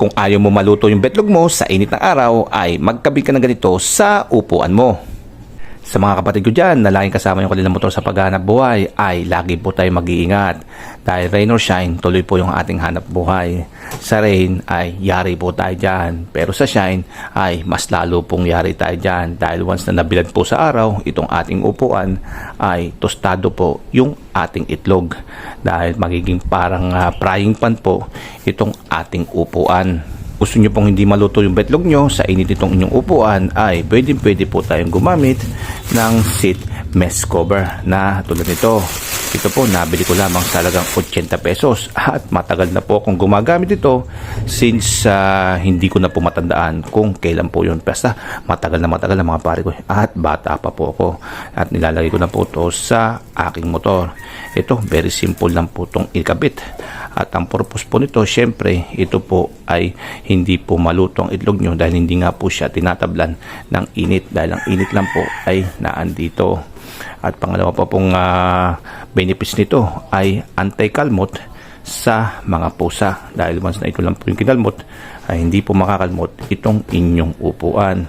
Kung ayaw mo maluto yung betlog mo sa init ng araw ay magkabit ka ng ganito sa upuan mo. Sa mga kapatid ko dyan na laging kasama yung kanilang motor sa paghanap buhay ay lagi po tayo mag-iingat. Dahil rain or shine, tuloy po yung ating hanap buhay. Sa rain ay yari po tayo dyan. Pero sa shine ay mas lalo pong yari tayo dyan. Dahil once na nabilad po sa araw, itong ating upuan ay tostado po yung ating itlog. Dahil magiging parang ah, frying pan po itong ating upuan gusto nyo pong hindi maluto yung betlog nyo sa init itong inyong upuan ay pwede pwede po tayong gumamit ng seat mesh cover na tulad nito. Ito po nabili ko lamang sa talagang 80 pesos at matagal na po akong gumagamit ito since ah, hindi ko na po matandaan kung kailan po yun. Basta matagal na matagal na mga pare ko at bata pa po ako at nilalagay ko na po ito sa aking motor. Ito very simple lang po itong ikabit at ang purpose po nito, syempre, ito po ay hindi po maluto ang itlog nyo dahil hindi nga po siya tinatablan ng init dahil ang init lang po ay naandito. At pangalawa pa pong ah, benefits nito ay anti-kalmot sa mga pusa dahil once na ito lang po yung kinalmot ay hindi po makakalmot itong inyong upuan.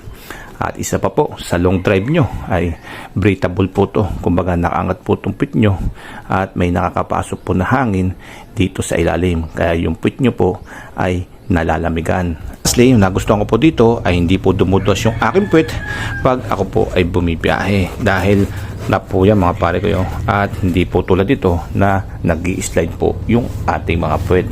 At isa pa po, sa long drive nyo ay breathable po to. Kumbaga nakaangat po itong pit nyo at may nakakapasok po na hangin dito sa ilalim. Kaya yung pit nyo po ay nalalamigan. Lastly, yung nagustuhan ko po dito ay hindi po dumudos yung aking puwet pag ako po ay bumibiyahe. Dahil na po yan mga pare ko. At hindi po tulad dito na nag slide po yung ating mga puwet.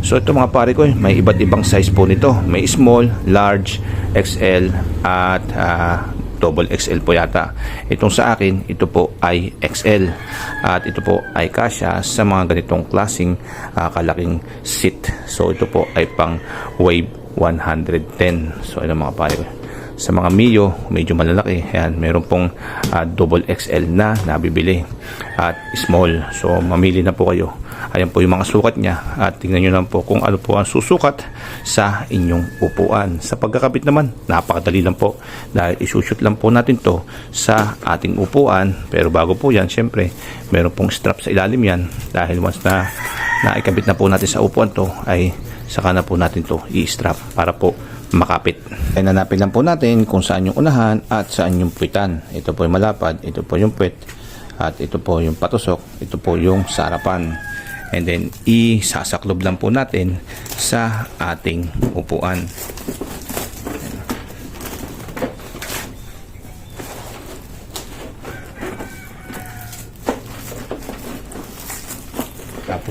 So ito mga pare ko, may iba't ibang size po nito. May small, large, XL at ah, double XL po yata. Itong sa akin, ito po ay XL. At ito po ay kasya sa mga ganitong klasing ah, kalaking seat. So ito po ay pang wave 110. So ito mga pare ko. Sa mga Mio, medyo malalaki. Ayan, meron pong ah, double XL na nabibili. At small. So mamili na po kayo. Ayan po yung mga sukat niya. At tingnan nyo lang po kung ano po ang susukat sa inyong upuan. Sa pagkakabit naman, napakadali lang po. Dahil isushoot lang po natin to sa ating upuan. Pero bago po yan, syempre, meron pong strap sa ilalim yan. Dahil once na naikabit na po natin sa upuan to, ay saka na po natin to i-strap para po makapit. Ay nanapin lang po natin kung saan yung unahan at saan yung puwitan. Ito po yung malapad, ito po yung puwit, at ito po yung patusok, ito po yung sarapan. And then, isasaklob lang po natin sa ating upuan.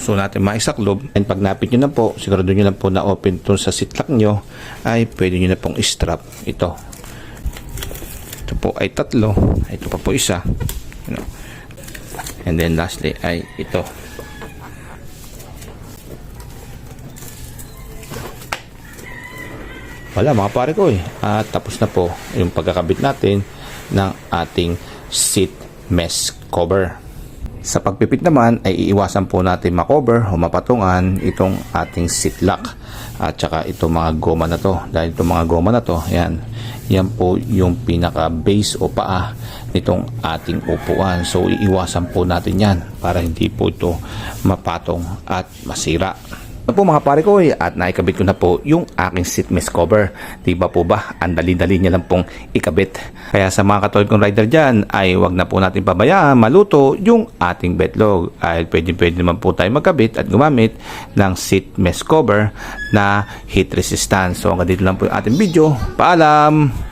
So natin maisaklob. And pag napit nyo na po, sigurado nyo na po na open to sa sitlock nyo, ay pwede nyo na pong strap ito. Ito po ay tatlo. Ito pa po isa. Ano. And then lastly ay ito. Wala mga pare ko eh. At tapos na po yung pagkakabit natin ng ating seat mesh cover. Sa pagpipit naman ay iiwasan po natin makover o mapatungan itong ating seat lock at saka itong mga goma na to. Dahil itong mga goma na to yan yan po yung pinaka base o paa nitong ating upuan. So iiwasan po natin yan para hindi po ito mapatong at masira ano po mga pare ko at naikabit ko na po yung aking seat mesh cover. Di ba po ba? Ang dali-dali niya lang pong ikabit. Kaya sa mga katulad kong rider dyan ay wag na po natin pabayaan maluto yung ating betlog. Ay pwede pwede naman po tayo magkabit at gumamit ng seat mesh cover na heat resistant. So hanggang dito lang po yung ating video. Paalam!